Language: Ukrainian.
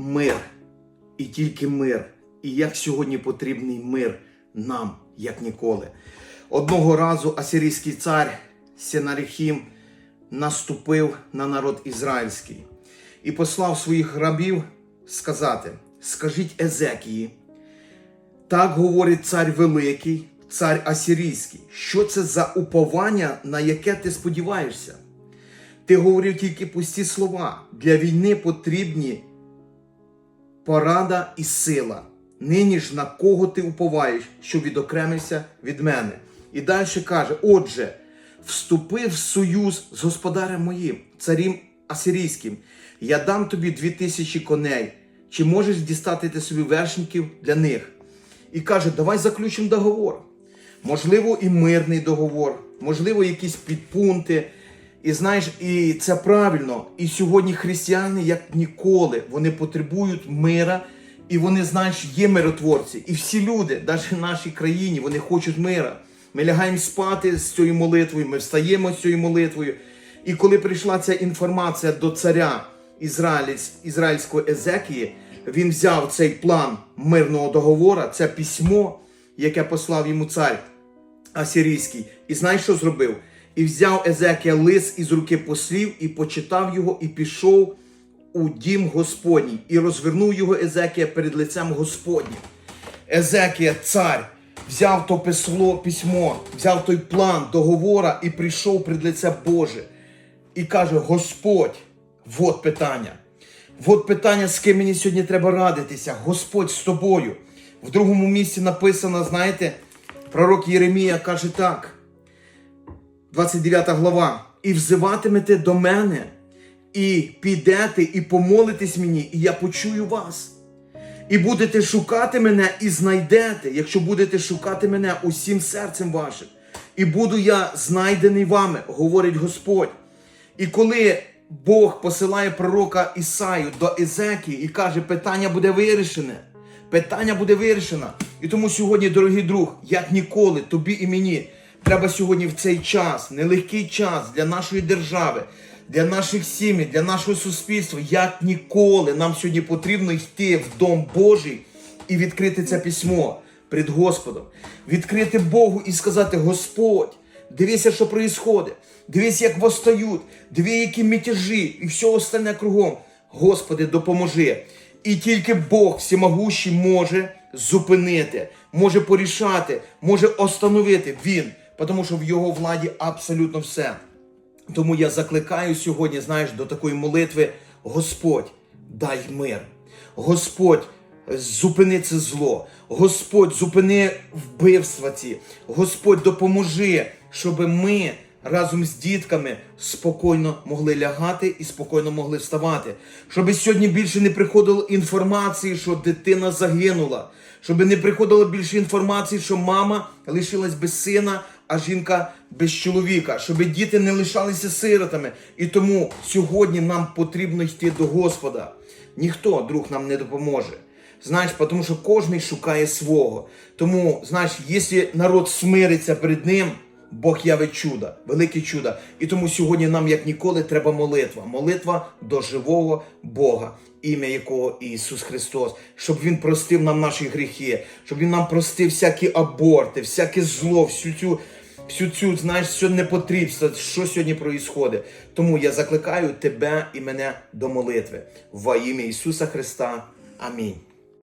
мир і тільки мир. І як сьогодні потрібний мир нам, як ніколи. Одного разу асирійський цар Сенарихім наступив на народ ізраїльський і послав своїх рабів сказати: Скажіть Езекії, так говорить цар Великий, цар Асирійський. Що це за уповання, на яке ти сподіваєшся? Ти говорив тільки пусті слова. Для війни потрібні порада і сила. Нині ж на кого ти уповаєш, що відокремився від мене. І далі каже: Отже, вступи в союз з господарем моїм, царем Асирійським. Я дам тобі дві тисячі коней. Чи можеш дістати ти собі вершників для них? І каже: Давай заключимо договор. Можливо, і мирний договор, можливо, якісь підпункти. І знаєш, і це правильно. І сьогодні християни, як ніколи, вони потребують мира, і вони, знаєш, є миротворці. І всі люди, навіть в нашій країні, вони хочуть мира. Ми лягаємо спати з цією молитвою, ми встаємо з цією молитвою. І коли прийшла ця інформація до царя Ізраїль- ізраїльського Езекії, він взяв цей план мирного договору, це письмо, яке послав йому цар Асирійський. І знаєш, що зробив? І взяв Езекія лис із руки послів, і почитав його, і пішов у дім Господній, і розвернув його Езекія перед лицем Господнім. Езекія, цар, взяв то писло, письмо, взяв той план договора і прийшов пред лице Боже. І каже: Господь, вот питання. От питання, з ким мені сьогодні треба радитися. Господь з тобою. В другому місці написано, знаєте, пророк Єремія каже так. 29 глава. І взиватимете до мене, і підете, і помолитесь мені, і я почую вас. І будете шукати мене, і знайдете, якщо будете шукати мене усім серцем вашим. І буду я знайдений вами, говорить Господь. І коли Бог посилає пророка Ісаю до Езекії і каже, питання буде вирішене. Питання буде вирішено. І тому сьогодні, дорогий друг, як ніколи, тобі і мені треба сьогодні в цей час, нелегкий час для нашої держави, для наших сімей, для нашого суспільства, як ніколи, нам сьогодні потрібно йти в Дом Божий і відкрити це письмо перед Господом, відкрити Богу і сказати: Господь, дивися, що відбувається, дивись, як восстають, диви, які мятежі і все остальне кругом. Господи, допоможи. І тільки Бог всемогущий може зупинити, може порішати, може остановити Він, тому що в його владі абсолютно все. Тому я закликаю сьогодні, знаєш, до такої молитви: Господь, дай мир. Господь, зупини це зло. Господь, зупини вбивства ці. Господь, допоможи, щоб ми разом з дітками спокійно могли лягати і спокійно могли вставати. Щоб сьогодні більше не приходило інформації, що дитина загинула. Щоб не приходило більше інформації, що мама лишилась без сина, а жінка без чоловіка, щоб діти не лишалися сиротами. І тому сьогодні нам потрібно йти до Господа. Ніхто, друг, нам не допоможе. Знаєш, тому що кожен шукає свого. Тому, знаєш, якщо народ смириться перед ним, Бог явить чудо, велике чудо. І тому сьогодні нам, як ніколи, треба молитва. Молитва до живого Бога, ім'я якого Ісус Христос, щоб Він простив нам наші гріхи, щоб Він нам простив всякі аборти, всяке зло, всю цю. Всю цю, знаєш, все непотрібство, що сьогодні відбувається. Тому я закликаю тебе і мене до молитви. Во ім'я Ісуса Христа. Амінь.